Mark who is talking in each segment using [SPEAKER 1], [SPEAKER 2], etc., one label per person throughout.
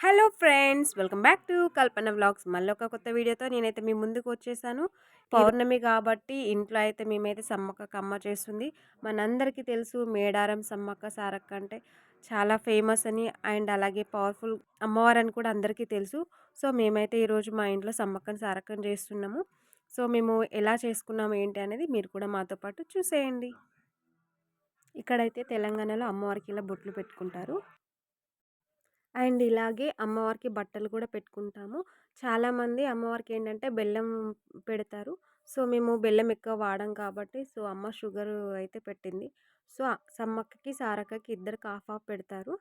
[SPEAKER 1] Hello friends! Welcome back to Kalpana vlogs. మళ్ళీ ఒక కొత్త వీడియోతో నేనైతే మీ ముందుకు వచ్చేసాను. పౌర్ణమి కాబట్టి ఇంట్లో అయితే మేమైతే సమ్మక్క కమ్మ చేస్తుంది. మనందరికీ తెలుసు మేడారం సమ్మక్క సారక్క అంటే చాలా ఫేమస్ అని అండ్ అలాగే పవర్ఫుల్ అమ్మవారు అని కూడా అందరికీ తెలుసు. సో మేమైతే ఈరోజు మా ఇంట్లో సమ్మక్కని సారక్కని చేస్తున్నాము. సో మేము ఎలా చేసుకున్నాము ఏంటి అనేది మీరు కూడా మాతో పాటు చూసేయండి. ఇక్కడైతే తెలంగాణలో అమ్మవారికి ఇలా బొట్లు పెట్టుకుంటారు. అండ్ ఇలాగే అమ్మవారికి బట్టలు కూడా పెట్టుకుంటాము. చాలామంది అమ్మవారికి ఏంటంటే బెల్లం పెడతారు. సో మేము బెల్లం ఎక్కువ వాడం కాబట్టి సో అమ్మ షుగర్ అయితే పెట్టింది. సో సమ్మక్కకి సారక్కకి ఇద్దరికి హాఫ్ హాఫ్ పెడతారు.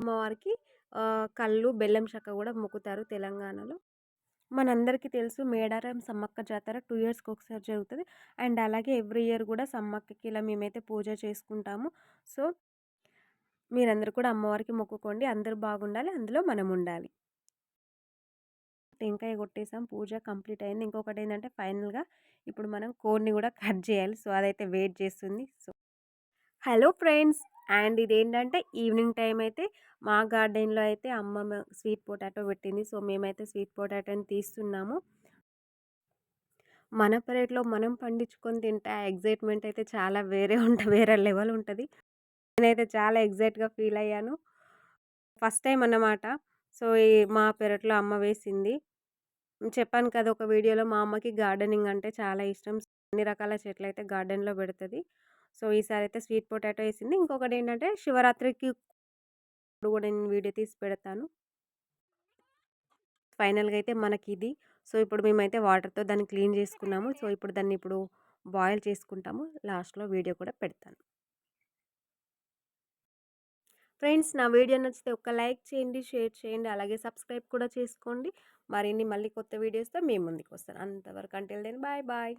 [SPEAKER 1] అమ్మవారికి కళ్ళు బెల్లం చెక్క కూడా మొక్కుతారు తెలంగాణలో. మనందరికీ తెలుసు మేడారం సమ్మక్క జాతర టూ ఇయర్స్కి ఒకసారి జరుగుతుంది. అండ్ అలాగే ఎవ్రీ ఇయర్ కూడా సమ్మక్కకి ఇలా మేమైతే పూజ చేసుకుంటాము. సో మీరందరూ కూడా అమ్మవారికి మొక్కుకోండి. అందరూ బాగుండాలి. అందులో మనం ఉండాలి టెంకాయ కొట్టేసాం. పూజ కంప్లీట్ అయింది. ఇంకొకటి ఏంటంటే ఫైనల్గా ఇప్పుడు మనం కోడ్ని కూడా కట్ చేయాలి. సో అదైతే వెయిట్ చేస్తుంది. So hello friends! అండ్ ఇదేంటంటే ఈవినింగ్ టైం అయితే మా గార్డెన్లో అయితే అమ్మ స్వీట్ పొటాటో పెట్టింది. సో మేమైతే స్వీట్ పొటాటోని తీస్తున్నాము. మన పెరట్లో మనం పండించుకొని తింటే ఆ ఎగ్జైట్మెంట్ అయితే చాలా వేరే ఉంటుంది వేరే లెవెల్ ఉంటుంది. నేనైతే చాలా ఎగ్జైట్గా ఫీల్ అయ్యాను. ఫస్ట్ టైం అన్నమాట. సో ఈ మా పెరట్లో అమ్మ వేసింది. చెప్పాను కదా ఒక వీడియోలో మా అమ్మకి గార్డెనింగ్ అంటే చాలా ఇష్టం. అన్ని రకాల చెట్లు అయితే గార్డెన్లో పెడుతుంది. సో ఈసారి అయితే స్వీట్ పొటాటో వేసింది. ఇంకొకటి ఏంటంటే శివరాత్రికి కూడా నేను వీడియో తీసి పెడతాను. ఫైనల్గా అయితే మనకి ఇది సో ఇప్పుడు మేమైతే వాటర్తో దాన్ని క్లీన్ చేసుకున్నాము. సో ఇప్పుడు దాన్ని ఇప్పుడు బాయిల్ చేసుకుంటాము. లాస్ట్లో వీడియో కూడా పెడతాను. ఫ్రెండ్స్ నా వీడియో నచ్చితే ఒక లైక్ చేయండి షేర్ చేయండి అలాగే సబ్స్క్రైబ్ కూడా చేసుకోండి. మరిన్ని మళ్ళీ కొత్త వీడియోస్తో మేము ముందుకు వస్తాను. అంతవరకు అంటే దెన్ బాయ్ బాయ్